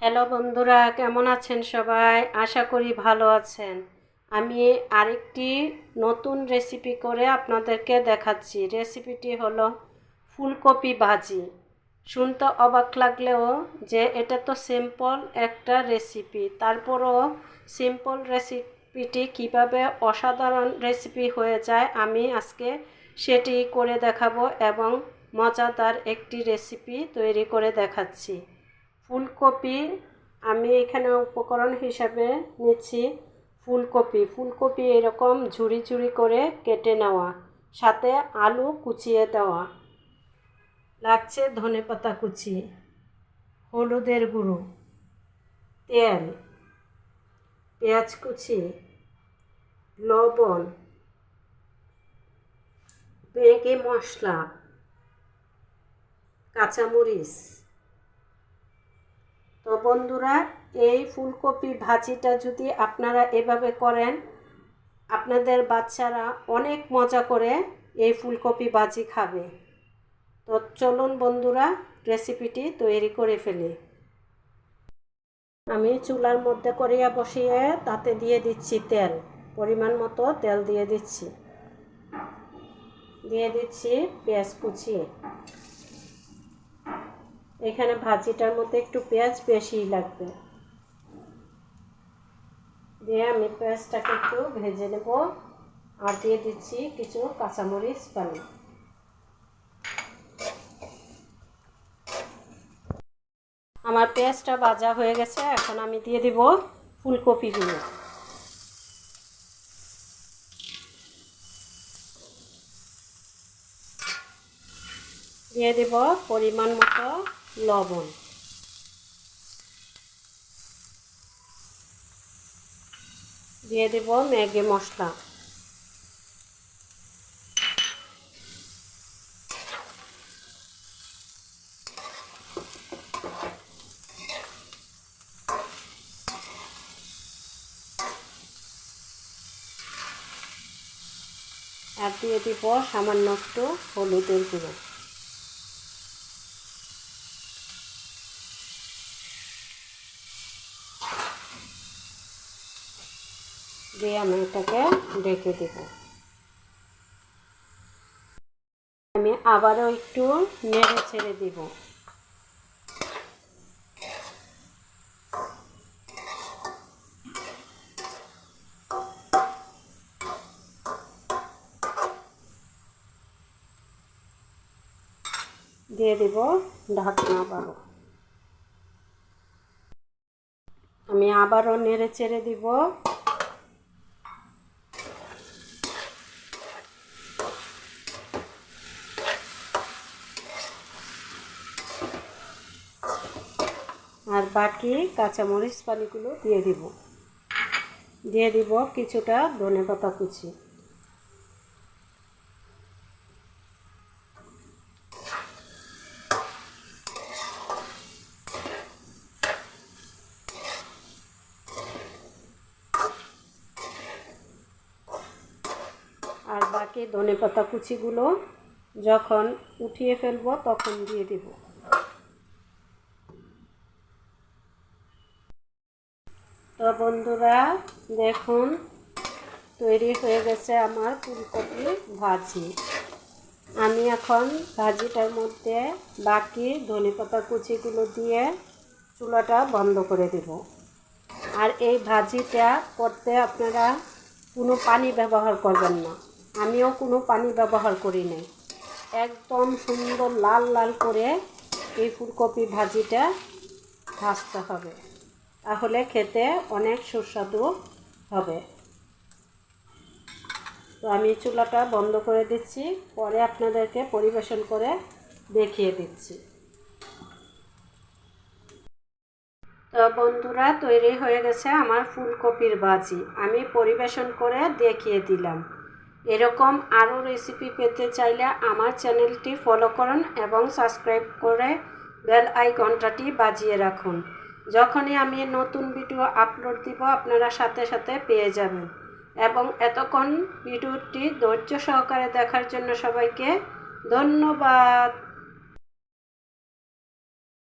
Hello বন্ধুরা, কেমন আছেন সবাই? আশা করি ভালো আছেন। আমি আরেকটি নতুন রেসিপি করে আপনাদেরকে দেখাচ্ছি। রেসিপিটি হলো ফুলকপি ভাজি। শুনতে অবাক লাগলেও যে এটা তো সিম্পল একটা রেসিপি তারপরও সিম্পল রেসিপিটি কীভাবে অসাধারণ রেসিপি হয়ে যায় আমি আজকে সেটি করে দেখাবো এবং মজাদার একটি রেসিপি তৈরি করে দেখাচ্ছি। ফুলকপি, আমি এখানে উপকরণ হিসাবে নিচ্ছি ফুলকপি। ফুলকপি এরকম ঝুড়ি ঝুড়ি করে কেটে নেওয়া, সাথে আলু কুচিয়ে দেওয়া। লাগছে ধনেপাতা কুচি, হলুদের গুঁড়ো, তেল, পেঁয়াজ কুচি, লবণ, ম্যাগি মশলা, কাঁচামরিচ। তো বন্ধুরা, এই ফুলকপি ভাজিটা যদি আপনারা এভাবে করেন, আপনাদের বাচ্চারা অনেক মজা করে এই ফুলকপি ভাজি খাবে। তো চলুন বন্ধুরা, রেসিপিটি তৈরি করে ফেলি। আমি চুলার মধ্যে করিয়া বসিয়ে তাতে দিয়ে দিচ্ছি তেল, পরিমাণ মতো তেল দিয়ে দিচ্ছি। দিয়ে দিচ্ছি পেঁয়াজ কুচি। এখানে ভাজিটার মধ্যে একটু পেঁয়াজ বেশিই লাগবে। দিয়ে আমি পেঁয়াজটাকে একটু ভেজে নেব আর দিয়ে দিচ্ছি কিছু কাঁচামরিচ, পানি। আমার পেঁয়াজটা ভাজা হয়ে গেছে, এখন আমি দিয়ে দিব ফুলকপিগুলো দিয়ে দেব পরিমাণ মতো লবণ। দিয়ে দেব ম্যাগি মশলা। আর দিয়ে দিব সামান্য একটু হলুদের গুঁড়ো। দিয়ে আমি এটাকে ঢেকে দেব। আমি আবারও একটু নেড়ে ছেড়ে দিব। দিয়ে দেব ঢাকনা আবারও। আমি আবারও নেড়ে চেড়ে দিব আর বাকি কাঁচামরিচ পানিগুলো দিয়ে দিব। দিয়ে দিব কিছুটা ধনে পাতা কুচি। আর বাকি ধনে পাতা কুচিগুলো যখন উঠিয়ে ফেলব তখন দিয়ে দিব। তো বন্ধুরা, দেখুন, তৈরি হয়ে গেছে আমার ফুলকপি ভাজি। আমি এখন ভাজিটার মধ্যে বাকি ধনেপাতা কুচিগুলো দিয়ে চুলাটা বন্ধ করে দেব। আর এই ভাজিটা করতে আপনারা কোনো পানি ব্যবহার করবেন না। আমিও কোনো পানি ব্যবহার করি নাই। একদম সুন্দর লাল লাল করে এই ফুলকপি ভাজিটা ভাজতে হবে। তাহলে খেতে অনেক সুস্বাদু হবে। তো আমি চুলাটা বন্ধ করে দিচ্ছি, পরে আপনাদেরকে পরিবেশন করে দেখিয়ে দিচ্ছি। তো বন্ধুরা, তৈরি হয়ে গেছে আমার ফুলকপির ভাজি। আমি পরিবেশন করে দেখিয়ে দিলাম। এরকম আরও রেসিপি পেতে চাইলে আমার চ্যানেলটি ফলো করুন এবং সাবস্ক্রাইব করে বেল আইকনটাটি বাজিয়ে রাখুন। যখনই আমি নতুন ভিডিও আপলোড দিব, আপনারা সাথে সাথে পেয়ে যাবেন। এবং এতক্ষণ ভিডিওটি ধৈর্য সহকারে দেখার জন্য সবাইকে ধন্যবাদ।